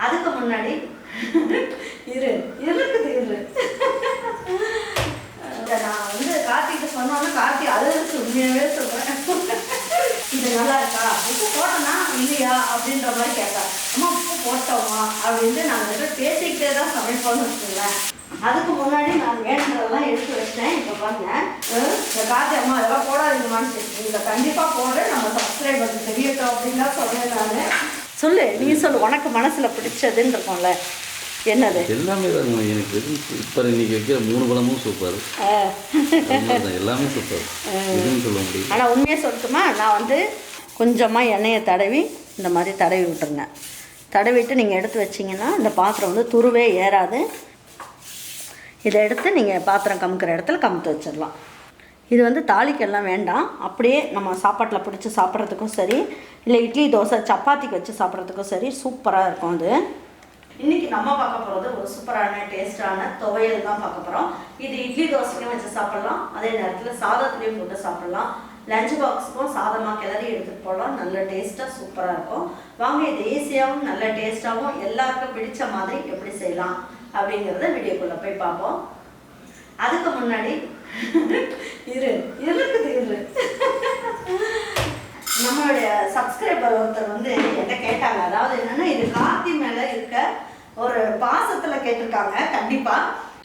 அதுக்கு முன்னாடி இரு இருக்குது இரு. நான் வந்து கார்த்திகிட்ட சொன்னோன்னு கார்த்தி அழுது உண்மையாகவே சொல்கிறேன் இது நல்லா இருக்கா? உப்பு போட்டோன்னா இல்லையா? அப்படின்ற மாதிரி கேட்டா அம்மா உப்பு போட்டோமா? அப்படின்ட்டு நாங்கள் ரெண்டு பேசிக்கிட்டே தான் சமைப்போம்னு வச்சுக்கோங்களேன். அதுக்கு முன்னாடி நான் வேணுங்கிறதெல்லாம் எடுத்து வச்சிட்டேன். இப்போ பாருங்க. இந்த கார்த்தி அம்மா அதெல்லாம் போடாதீங்கம்மான்னு சொல்லி இதை கண்டிப்பாக போடுற நம்ம சப்ஸ்கிரைபர் தெரியட்டும் அப்படின்னு தான் சொன்னேன் சொல்லு நீ சொல்லு உனக்கு மனசில் பிடிச்சதுன்னு இருக்கும்ல என்னது? எல்லாமே தாங்க எனக்கு இப்போ இன்னைக்கு வைக்கிற மூணு பழமும் சூப்பர் எல்லாமே சூப்பர் சொல்ல முடியும் ஆனால் உண்மையை சொல்லட்டுமா? நான் வந்து கொஞ்சமாக எண்ணெயை தடவி இந்த மாதிரி தடவி விட்டுருங்க. தடவிட்டு நீங்கள் எடுத்து வச்சிங்கன்னா இந்த பாத்திரம் வந்து துருவே ஏறாது. இதை எடுத்து நீங்கள் பாத்திரம் கமுக்கிற இடத்துல கமுத்து வச்சிடலாம். இது வந்து தாளிக்கெல்லாம் வேண்டாம். அப்படியே நம்ம சாப்பாட்டில் பிடிச்சி சாப்பிட்றதுக்கும் சரி இல்லை இட்லி தோசை சப்பாத்திக்கு வச்சு சாப்பிட்றதுக்கும் சரி சூப்பராக இருக்கும் அது. இன்றைக்கி நம்ம பார்க்க போகிறது ஒரு சூப்பரான டேஸ்டான துவையல் தான் பார்க்க போகிறோம் இது இட்லி தோசைக்கும் வச்சு சாப்பிட்லாம். அதே நேரத்தில் சாதத்துலேயும் போட்டு சாப்பிட்லாம். லஞ்ச் பாக்ஸுக்கும் சாதமாக கிளறி எடுத்துகிட்டு போகலாம் நல்ல டேஸ்ட்டாக சூப்பராக இருக்கும். வாங்க இது ஈஸியாகவும் நல்ல டேஸ்ட்டாகவும் எல்லாருக்கும் பிடிச்ச மாதிரி எப்படி செய்யலாம் அப்படிங்கிறத வீடியோக்குள்ளே போய் பார்ப்போம். அதுக்கு முன்னாடி இரு இருக்குது இரு. நம்மளுடைய சப்ஸ்கிரைபர் ஒருத்தர் வந்து என்ன கேட்டாங்க. அதாவது என்னன்னா இது கார்த்தி மேல இருக்க ஒரு பாசத்துல கேட்டிருக்காங்க. கண்டிப்பா.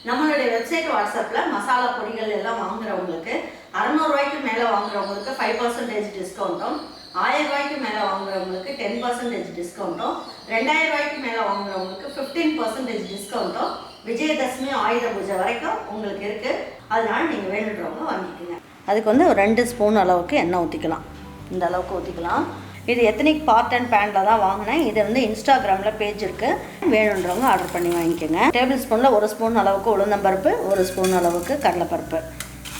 நம்மளுடைய வெப்சைட் வாட்ஸ்அப்ல மசாலா பொடிகள் எல்லாம் வாங்குறவங்களுக்கு அறநூறுவாய்க்கு மேல வாங்குறவங்களுக்கு ஃபைவ் பர்சன்டேஜ் டிஸ்கவுண்ட்டும் ஆயிரம் ரூபாய்க்கு மேல வாங்குறவங்களுக்கு டென் பர்சன்டேஜ் டிஸ்கவுண்ட்டும் ரெண்டாயிரம் ரூபாய்க்கு மேல வாங்குறவங்களுக்கு ஃபிஃப்டீன் பர்சன்டேஜ் டிஸ்கவுண்ட்டும் விஜயதசமி ஆயுத பூஜை வரைக்கும் உங்களுக்கு இருக்கு. அதனால நீங்கள் வேணுன்றவங்க வாங்கிக்கோங்க. அதுக்கு வந்து ஒரு ரெண்டு ஸ்பூன் அளவுக்கு எண்ணெய் ஊற்றிக்கலாம் இந்த அளவுக்கு ஊற்றிக்கலாம் இது எத்தனிக் பார்ட் அண்ட் பேண்டில் தான் வாங்கினேன். இது வந்து இன்ஸ்டாகிராமில் பேஜ் இருக்குது வேணுன்றவங்க ஆர்டர் பண்ணி வாங்கிக்கோங்க. டேபிள் ஸ்பூனில் ஒரு ஸ்பூன் அளவுக்கு உளுந்தம்பருப்பு ஒரு ஸ்பூன் அளவுக்கு கடலைப்பருப்பு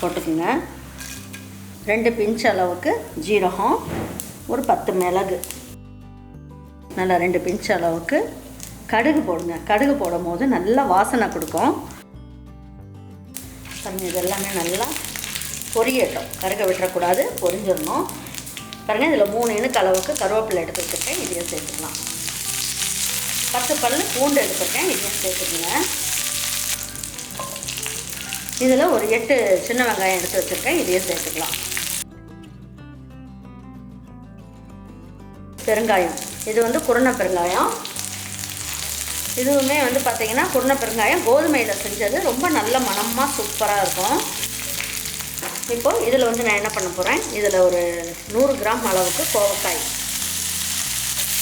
போட்டுக்கோங்க. ரெண்டு பிஞ்ச் அளவுக்கு ஜீரகம் ஒரு பத்து மிளகு. நல்லா ரெண்டு பிஞ்ச் அளவுக்கு கடுகு போடுங்க. கடுகு போடும் போது நல்லா வாசனை கொடுக்கும். பாருங்கள் இது எல்லாமே நல்லா பொரியட்டும். கருக விட்டுறக்கூடாது பொரிஞ்சிடணும். பாருங்கள் இதில் மூணு இனுக்கு அளவுக்கு கருவேப்பிலை எடுத்து வச்சுருக்கேன் இதையும் சேர்த்துக்கலாம். பத்து பல்லு பூண்டு எடுத்துருக்கேன் இதையும் சேர்த்துக்குங்க. இதில் ஒரு எட்டு சின்ன வெங்காயம் எடுத்து வச்சுருக்கேன் இதையும் சேர்த்துக்கலாம். பெருங்காயம். இது வந்து குருணை பெருங்காயம். இதுவுமே வந்து பார்த்தீங்கன்னா குருணை பெருங்காயம் கோதுமையில் செஞ்சது. ரொம்ப நல்ல மனமாக சூப்பராக இருக்கும். இப்போது இதில் வந்து நான் என்ன பண்ண போகிறேன் இதில் ஒரு நூறு கிராம் அளவுக்கு கோவக்காய்.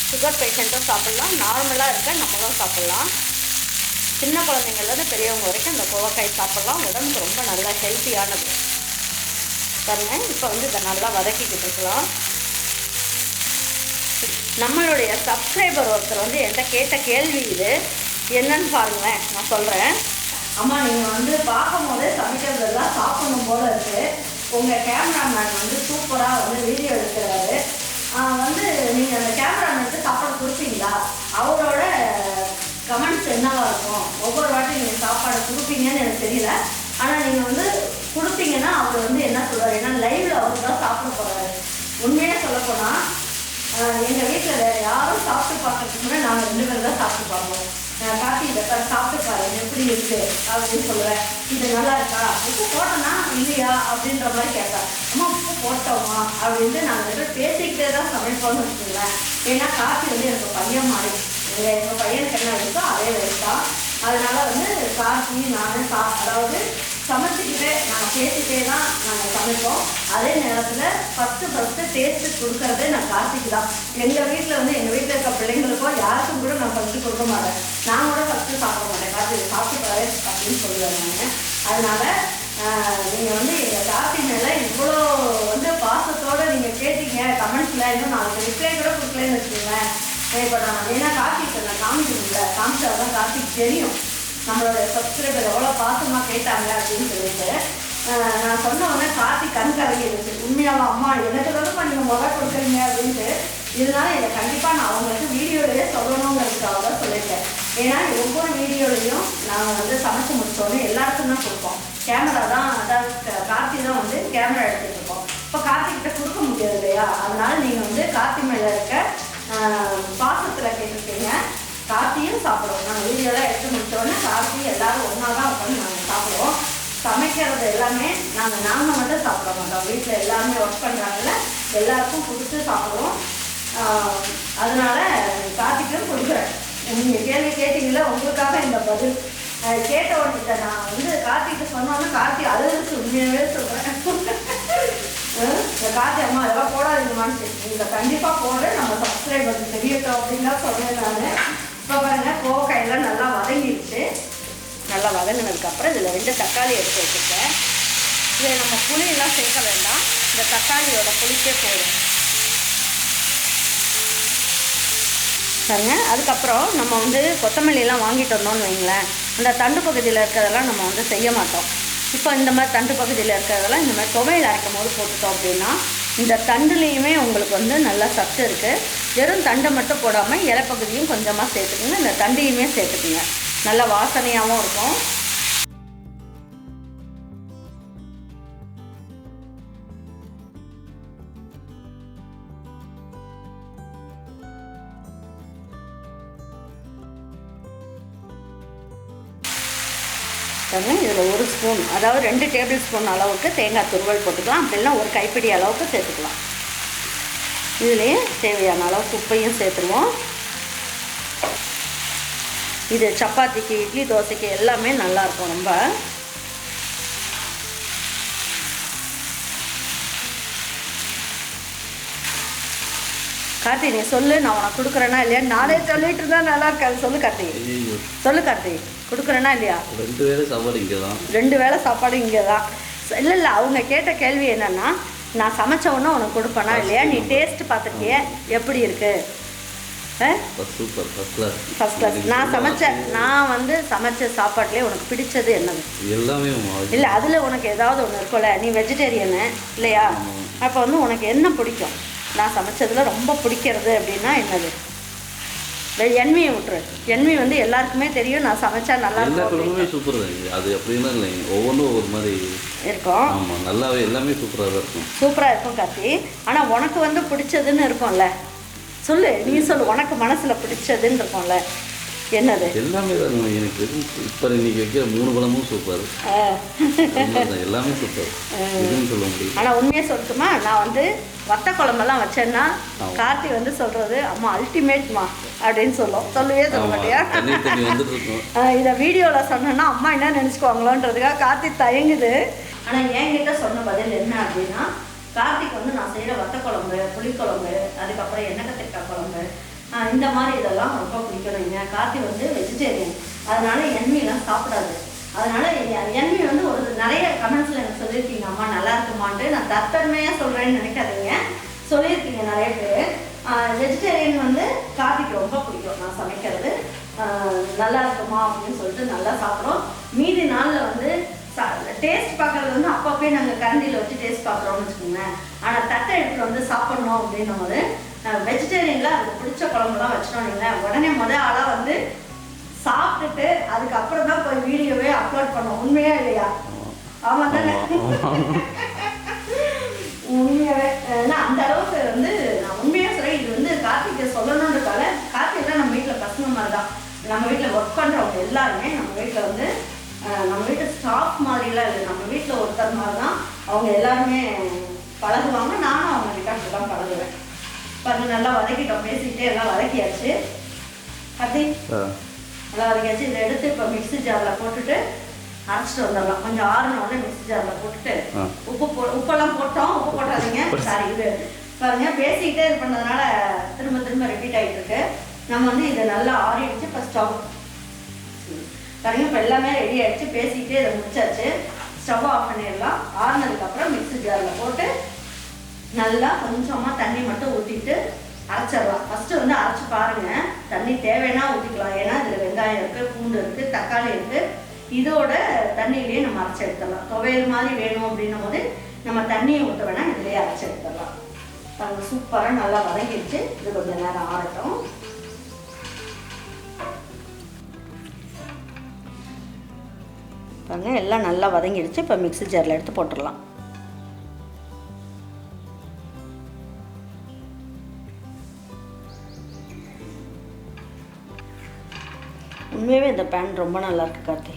சுகர் பேஷண்ட்டும் சாப்பிட்லாம். நார்மலாக இருக்க நம்மளும் சாப்பிட்லாம். சின்ன குழந்தைங்கள்லேருந்து பெரியவங்க வரைக்கும் அந்த கோவக்காய் சாப்பிட்லாம். உடம்புக்கு ரொம்ப நல்லா ஹெல்த்தியானது தருங்க இப்போ வந்து இதை நல்லா வதக்கிக்கிட்டு இருக்கலாம். நம்மளுடைய சப்ஸ்கிரைபர் ஒருத்தர் வந்து என்கிட்ட கேட்ட கேள்வி இது. என்னன்னு பாருங்களேன் நான் சொல்கிறேன் அம்மா நீங்கள் வந்து பார்க்கும் போதே சமைக்கிறதெல்லாம் சாப்பிடணும் போல இருக்கு. உங்கள் கேமராமேன் வந்து சூப்பராக வந்து வீடியோ எடுக்கிறாரு. வந்து நீங்கள் அந்த கேமராமேனுக்கு சாப்பாடு கொடுப்பீங்களா? அவரோட கமெண்ட்ஸ் என்னவாக இருக்கும்? ஒவ்வொரு வாட்டி நீங்கள் சாப்பாடு கொடுப்பீங்கன்னு எனக்கு தெரியல. ஆனால் நீங்கள் வந்து கொடுத்தீங்கன்னா அவர் வந்து என்ன சொல்கிறார் ஏன்னா லைவில் அவர் தான் சாப்பிட போகிறாரு உண்மையாக சொல்லப்போனால் எங்கள் வீட்டில் வேறு யாரும் சாப்பிட்டு பார்க்கறதுக்கு முன்னாடி நாங்கள் ரெண்டு பேரும் தான் சாப்பிட்டு பார்ப்போம். நான் காட்டி இதை பாரு, சாப்பிட்டு பாரு எப்படி இருக்கு அப்படின்னு சொல்லுவேன். இது நல்லா இருக்கா? உப்பு போட்டோம்னா இல்லையா அப்படின்ற மாதிரி கேட்பேன் அம்மா உப்பு போட்டோமா? அப்படின்ட்டு நாங்கள் ரெண்டு பேசிக்கிட்டே தான் சமைப்போம்னு வச்சுக்கோங்களேன். ஏன்னா காட்டி வந்து எனக்கு பையன் மாதிரி. எங்கள் பையனுக்கு என்ன இருக்கோ அதே வயசு தான். அதனால வந்து கார்த்தி நான் சா அதாவது சமைச்சிக்கிட்டே நாங்கள் பேசிக்கிட்டே தான் நாங்கள் சமைப்போம். அதே நேரத்தில் ஃபஸ்ட்டு ஃபஸ்ட்டு டேஸ்ட்டு கொடுக்கறதே நான் கார்த்திக்கு தான். எங்கள் வீட்டில் வந்து எங்கள் வீட்டில் இருக்க பிள்ளைங்களுக்கோ யாருக்கும் கூட நான் ஃபஸ்ட்டு கொடுக்க மாட்டேன். நான் கூட ஃபஸ்ட்டு சாப்பிட மாட்டேன். கார்த்திக் சாப்பிட்டு அப்படின்னு சொல்லுவேன் நான். அதனால் நீங்கள் வந்து எங்கள் கார்த்தி மேலே இவ்வளோ வந்து பாசத்தோடு நீங்கள் கேட்டீங்க கமெண்ட்ஸில் இன்னும் நான் ரிப்ளை கூட கொடுக்கலன்னு வச்சுக்கோங்களேன். இப்போ நான் ஏன்னா கார்த்திக் காமிக்கணும்ல காமிச்சா தான் கார்த்திக் தெரியும். நம்மளோட சப்ஸ்கிரைபர் எவ்வளோ பாசமாக கேட்டாங்க அப்படின்னு சொல்லிட்டு. நான் சொன்ன உடனே கார்த்திக் கண் கலங்கிடுச்சு உண்மையாவா அம்மா எனக்கு தானே நீங்கள் முகம் கொடுக்குறீங்க அப்படின்ட்டு. இதனால இதை கண்டிப்பாக நான் அவங்களுக்கு வீடியோலேயே சொல்லணுங்கிறதுக்காக தான் சொல்லியிருக்கேன். ஏன்னா ஒவ்வொரு வீடியோலையும் நான் வந்து சமைச்சு முடிச்சோடனே எல்லாருக்கும் தான் கொடுப்போம். கேமரா தான் அதாவது கார்த்தி தான் வந்து கேமரா எடுத்துகிட்டு இருக்கோம். இப்போ கார்த்திகிட்ட கொடுக்க முடியாது இல்லையா? அதனால நீங்கள் வந்து கார்த்தி மேலே இருக்க பாசத்தில் காஃபியும் சாப்பிடுவோம் நாங்கள் வீடியோலாம் எடுத்து முடித்தோடனே கார்த்தியும் எல்லாரும் ஒன்றா தான் உட்காந்து நாங்கள் சாப்பிடுவோம். சமைக்கிறது எல்லாமே நாங்கள் நாங்கள் மட்டும் சாப்பிட மாட்டோம். வீட்டில் எல்லாருமே ஒர்க் பண்ணுறாங்கல்ல எல்லாருக்கும் கொடுத்து சாப்பிடுவோம். அதனால் அதனால கார்த்திக்கும் கொடுக்குறேன். நீங்கள் கேள்வி கேட்டீங்களா உங்களுக்காக இந்த பதில். கேட்ட உடனே நான் வந்து கார்த்திக்கு சொன்னோன்னா கார்த்தி அழுதுச்சு உண்மையாகவே சொல்கிறேன் இந்த கார்த்தி அம்மா அதெல்லாம் போடாதீங்கம்மான்னு சொல்லி. இதை கண்டிப்பாக போடு நம்ம சப்ஸ்கிரைபர் தெரியட்டும் அப்படின்னு தான் சொல்கிறேன் நான். இப்போ பாருங்கள் கோவக்காயெல்லாம் நல்லா வதங்கிடுச்சு. நல்லா வதங்கினதுக்கப்புறம் இதில் ரெண்டு தக்காளி எடுத்து வச்சுருக்கேன். இதில் நம்ம புளியெல்லாம் சேர்க்க வேண்டாம். இந்த தக்காளியோட புளிக்கே போதும் பாருங்க அதுக்கப்புறம் நம்ம வந்து கொத்தமல்லியெல்லாம் வாங்கிட்டு வந்தோம்னு வைங்களேன். அந்த தண்டு பகுதியில் இருக்கிறதெல்லாம் நம்ம வந்து செய்ய மாட்டோம். இப்போ இந்த மாதிரி தண்டு பகுதியில் இருக்கிறதெல்லாம் இந்த மாதிரி துவையில் அரைக்கும் போது போட்டுட்டோம் அப்படின்னா இந்த தண்டுலேயுமே உங்களுக்கு வந்து நல்லா சத்து இருக்குது வெறும் தண்டை மட்டும் போடாமல் இலைப்பகுதியும் கொஞ்சமாக சேர்த்துக்குங்க. இந்த தண்டையுமே சேர்த்துக்குங்க. நல்ல வாசனையாகவும் இருக்கும். இதில் ஒரு ஸ்பூன் அதாவது ரெண்டு டேபிள் ஸ்பூன் அளவுக்கு தேங்காய் துருவல் போட்டுக்கலாம். அப்படின்னா ஒரு கைப்பிடி அளவுக்கு சேர்த்துக்கலாம். இதுலேயே தேவையான அளவுக்கு உப்பையும் சேர்த்துருவோம். இது சப்பாத்திக்கு இட்லி தோசைக்கு எல்லாமே நல்லாயிருக்கும் ரொம்ப. கார்த்தி நீ சொல்லு நான் உனக்கு கொடுக்குறேன்னா இல்லையா? நானே சொல்லிட்டு இருந்தா நல்லா இருக்காது. சொல்லு கார்த்தி. சொல்லு கார்த்தி. கொடுக்குறேன்னா இல்லையா? ரெண்டு பேரும் சாப்பாடு இங்கே தான் ரெண்டு வேளை சாப்பாடு இங்கே தான் இல்லை இல்லை அவங்க கேட்ட கேள்வி என்னன்னா நான் சமைச்ச உடனே உனக்கு கொடுப்பேனா இல்லையா? நீ டேஸ்ட் பார்த்துருக்கிய? எப்படி இருக்கு? First super first class first class நான் சமைச்ச நான் வந்து சமைச்ச சாப்பாட்டுலேயே உனக்கு பிடிச்சது என்னது? எல்லாமே இல்லை அதில் உனக்கு ஏதாவது ஒன்று இருக்கும்ல? நீ வெஜிடேரியனு இல்லையா? அப்போ வந்து உனக்கு என்ன பிடிக்கும்? நான் சமைச்சதில் ரொம்ப பிடிக்கிறது அப்படின்னா என்னது? எண்ணெயை விட்டுரு. எண்ணெய் வந்து எல்லாருக்குமே தெரியும் நான் சமைச்சா நல்லா எல்லா குழம்புமே சூப்பர் தான் இது. அது அப்படின்னா இல்லைங்க ஒவ்வொன்றும் ஒவ்வொரு மாதிரி இருக்கும். ஆமாம் நல்லாவே எல்லாமே சூப்பராக தான் இருக்கும். சூப்பராக இருக்கும் கார்த்தி. ஆனால் உனக்கு வந்து பிடிச்சதுன்னு இருக்கும்ல. சொல்லு நீ சொல்லு உனக்கு மனசில் பிடிச்சதுன்னு இருக்கும்ல. என்னது? எல்லாமே தான் எனக்கு இப்போ இன்னைக்கு வைக்கிற மூணு பழமும் சூப்பர் எல்லாமே சூப்பர் எதுவும் சொல்ல முடியும். ஆனால் உண்மையாக சொல்லட்டுமா? நான் வந்து வத்த குழம்பெல்லாம் வச்சேன்னா. கார்த்தி வந்து சொல்கிறது அம்மா அல்டிமேட்மா அப்படின்னு சொல்லும். சொல்லவே சொல்ல மாட்டியா? இதை வீடியோவில் சொன்னேன்னா அம்மா என்ன நினச்சிக்குவாங்களோன்றதுக்காக கார்த்திக் தயங்குது. ஆனால் என்கிட்ட சொன்ன பதில் என்ன அப்படின்னா கார்த்திக் வந்து நான் செய்கிற வத்த குழம்பு புளிக்குழம்பு அதுக்கப்புறம் எண்ணெய் கத்திரிக்காய் குழம்பு இந்த மாதிரி இதெல்லாம் ரொம்ப பிடிக்கணுங்க கார்த்திக் வந்து வெஜிடேரியன் அதனால எண்ணெயெல்லாம் சாப்பிடாது. அதனால எ- எண்ணெய் வந்து ஒரு நிறைய கமெண்ட்ஸில் எனக்கு சொல்லியிருக்கீங்க அம்மா நல்லா இருக்குமான்ட்டு. நான் தற்பெருமையாக சொல்கிறேன்னு நினைக்காதீங்க. சொல்லியிருக்கீங்க நிறைய பேர். வெஜிடேரியன் வந்து காஃபிக்கு ரொம்ப பிடிக்கும். நான் சமைக்கிறது. நல்லா இருக்குமா அப்படின்னு சொல்லிட்டு நல்லா சாப்பிட்றோம். மீதி நாளில் வந்து டேஸ்ட் பார்க்கறது வந்து அப்பப்பே நாங்கள் கரண்டியில் வச்சு டேஸ்ட் பார்க்குறோம்னு வச்சுக்கோங்களேன். ஆனால் தட்டை எடுத்துட்டு வந்து சாப்பிட்ணும் அப்படின்னும் போது வெஜிடேரியனில் அது பிடிச்ச குழம்புலாம் வச்சிட்டோம் நீங்கள் உடனே முதல் ஆளாக வந்து சாப்பிட்டுட்டு அதுக்கப்புறம் தான் போய் வீடியோவே அப்லோட் பண்ணோம் உண்மையா இல்லையா? ஆமாம் தானே? உண்மையாவே. ஏன்னா அந்த அளவுக்கு வந்து நான் உண்மையா சொல்றேன். இது வந்து கார்த்திகை சொல்லணுன்றதால கார்த்திகை நம்ம வீட்டில் பசங்க மாதிரி தான் நம்ம வீட்டில் ஒர்க் பண்ணுறவங்க எல்லாருமே நம்ம வீட்டில் வந்து நம்ம வீட்டு ஸ்டாஃப் மாதிரிலாம் இல்லை. நம்ம வீட்டில் ஒருத்தர் மாதிரி தான் அவங்க எல்லாருமே பழகுவாங்க. நானும் அவங்க கிட்ட அப்படி தான் பழகுவேன். பாருங்க நல்லா வதக்கிட்டோம். பேசிக்கிட்டே எல்லாம் வதக்கியாச்சு. ஆ. நல்லா வதக்கியாச்சு இதை எடுத்து இப்போ மிக்ஸி ஜாரில் போட்டுட்டு அரைச்சிட்டு வந்துடலாம். கொஞ்சம் ஆறுன உடனே மிக்ஸி ஜாரில் போட்டுட்டு. உப்பு போ உப்பெல்லாம் போட்டோம். உப்பு போட்டாதீங்க. சாரி இது பாருங்க பேசிக்கிட்டே இது பண்ணதுனால திரும்ப திரும்ப ரிப்பீட் ஆகிட்டு இருக்கு. நம்ம வந்து இதை நல்லா ஆறிடுச்சு இப்போ ஸ்டவ் பாருங்க இப்போ எல்லாமே ரெடி ஆயிடுச்சு. பேசிக்கிட்டே இதை முடிச்சாச்சு. ஸ்டவ் ஆஃப் பண்ணிடலாம். ஆறுனதுக்கப்புறம் மிக்ஸி ஜாரில் போட்டு நல்லா கொஞ்சமாக தண்ணி மட்டும் ஊற்றிட்டு அரைச்சிடலாம். ஃபஸ்ட்டு வந்து அரைச்சி பாருங்க தண்ணி தேவைன்னா ஊற்றிக்கலாம் ஏன்னா இதில் வெங்காயம் இருக்குது பூண்டு இருக்குது தக்காளி எடுத்து இதோட தண்ணியிலேயே நம்ம அரைச்சி எடுத்துடலாம் துவையல் மாதிரி வேணும் அப்படின்னும் போது நம்ம தண்ணியை ஊற்ற வேணால் இதுலேயே அரைச்சி எடுத்துடலாம் பாருங்க சூப்பராக நல்லா வதங்கிடுச்சு. இது கொஞ்சம் நேரம் ஆறட்டும். பாருங்க எல்லாம் நல்லா வதங்கிடுச்சு. இப்போ மிக்சி ஜாரில் எடுத்து போட்டுடலாம். உண்மையாகவே இந்த பேன் ரொம்ப நல்லா இருக்கு கார்த்தி.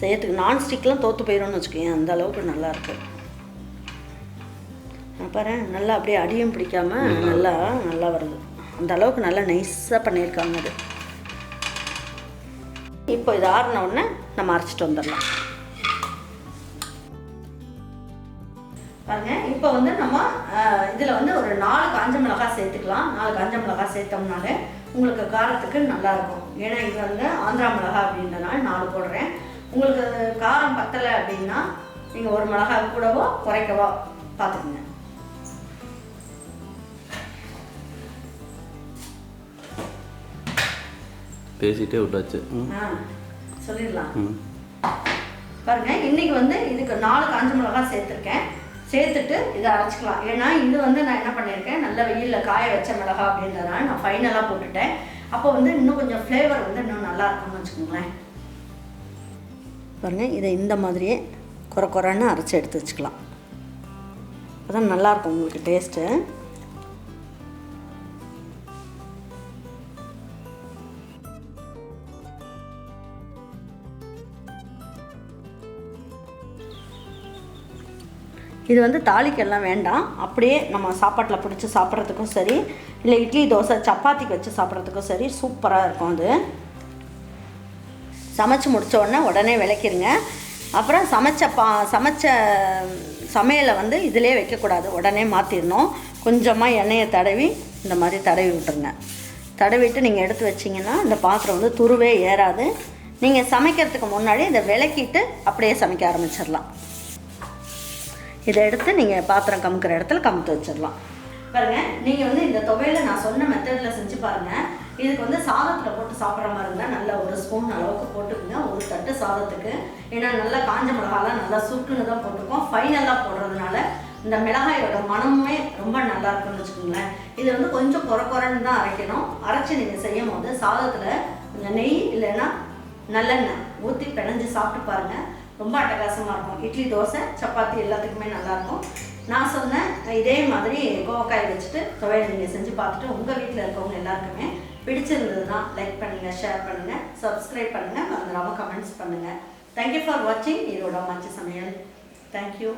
செய்யறதுக்கு நான்ஸ்டிக்லாம் தோற்று போயிடும்னு வச்சுக்கோங்க அந்த அளவுக்கு நல்லா இருக்கு நான் பாரு நல்லா அப்படியே அடியும் பிடிக்காம நல்லா நல்லா வருது. அந்த அளவுக்கு நல்லா நைஸாக பண்ணியிருக்காங்க அது. இப்போ இது ஆறின உடனே நம்ம அரைச்சிட்டு வந்துடலாம். பாருங்க இப்போ வந்து நம்ம இதில் வந்து ஒரு நாலு காஞ்ச மிளகாய் சேர்த்துக்கலாம். நாலு காஞ்ச மிளகாய் சேர்த்தோம்னாலே உங்களுக்கு காரத்துக்கு நல்லா இருக்கும் ஏன்னா இது வந்து ஆந்திரா மிளகாய் அப்படின்றனால நாலு போடுறேன். உங்களுக்கு காரம் பத்தலை அப்படின்னா நீங்கள் ஒரு மிளகாய் கூடவோ குறைக்கவோ பார்த்துக்குங்க. பேசிட்டே விட்டாச்சு. ஆ சொல்லிடலாம். பாருங்க இன்னைக்கு வந்து இதுக்கு நாலு காஞ்ச மிளகாய் சேர்த்துருக்கேன். சேர்த்துட்டு இதை அரைச்சிக்கலாம். ஏன்னா இது வந்து நான் என்ன பண்ணியிருக்கேன் நல்ல வெயிலில் காய வச்ச மிளகாய் அப்படின்றதுனால நான் ஃபைனலாக போட்டுட்டேன். அப்போ வந்து இன்னும் கொஞ்சம் ஃப்ளேவர் வந்து இன்னும் நல்லா இருக்கும்னு வச்சுக்கோங்களேன். பாருங்கள் இதை இந்த மாதிரியே குறை குறைன்னு அரைச்சி எடுத்து வச்சுக்கலாம். அதான் நல்லாயிருக்கும் உங்களுக்கு டேஸ்ட்டு இது வந்து தாளிக்கெல்லாம் வேண்டாம். அப்படியே நம்ம சாப்பாட்டில் பிடிச்சி சாப்பிட்றதுக்கும் சரி இல்லை இட்லி தோசை சப்பாத்திக்கு வச்சு சாப்பிட்றதுக்கும் சரி சூப்பராக இருக்கும் அது. சமைச்சு முடித்த உடனே உடனே விளக்கிடுங்க அப்புறம் சமைச்ச பா சமைச்ச சமையலை வந்து இதிலே வைக்கக்கூடாது. உடனே மாற்றிடணும் கொஞ்சமாக எண்ணெயை தடவி இந்த மாதிரி தடவி விட்டுருங்க. தடவிட்டு நீங்கள் எடுத்து வச்சிங்கன்னா இந்த பாத்திரம் வந்து துருவே ஏறாது. நீங்கள் சமைக்கிறதுக்கு முன்னாடி இதை விளக்கிட்டு அப்படியே சமைக்க ஆரம்பிச்சிடலாம். இதை எடுத்து நீங்கள் பாத்திரம் கமுக்கிற இடத்துல கமுத்து வச்சிடலாம். பாருங்க நீங்கள் வந்து இந்த துவையில நான் சொன்ன மெத்தடில் செஞ்சு பாருங்கள் இதுக்கு வந்து சாதத்தில் போட்டு சாப்பிட்ற மாதிரி இருந்தால் நல்ல ஒரு ஸ்பூன் அளவுக்கு போட்டுக்குங்க. ஒரு தட்டு சாதத்துக்கு. ஏன்னா நல்லா காஞ்ச மிளகாலாம் நல்லா சுட்டுன்னு தான் போட்டிருக்கோம். ஃபைனலாக போடுறதுனால இந்த மிளகாயோட மனமுமே ரொம்ப நல்லா இருக்கும்னு வச்சுக்கோங்களேன். இது வந்து கொஞ்சம் குறை குறைன்னு தான் அரைக்கணும். அரைச்சி நீங்கள் செய்யும் போது சாதத்தில் நெய் இல்லைன்னா நல்லெண்ணெய் ஊற்றி பிணைஞ்சு சாப்பிட்டு பாருங்கள் ரொம்ப அட்டகாசமாக இருக்கும். இட்லி தோசை சப்பாத்தி எல்லாத்துக்குமே நல்லாயிருக்கும் நான் சொன்னேன் இதே மாதிரி கோவக்காய் வச்சுட்டு துவையல் நீங்கள் செஞ்சு பார்த்துட்டு உங்கள் வீட்டில் இருக்கவங்க எல்லாருக்குமே பிடிச்சிருந்ததுன்னா லைக் பண்ணுங்கள் ஷேர் பண்ணுங்கள் சப்ஸ்கிரைப் பண்ணுங்கள் மறந்துடாமல் கமெண்ட்ஸ் பண்ணுங்கள் தேங்க்யூ ஃபார் வாட்சிங் இதோட மாச்சி சமையல். தேங்க்யூ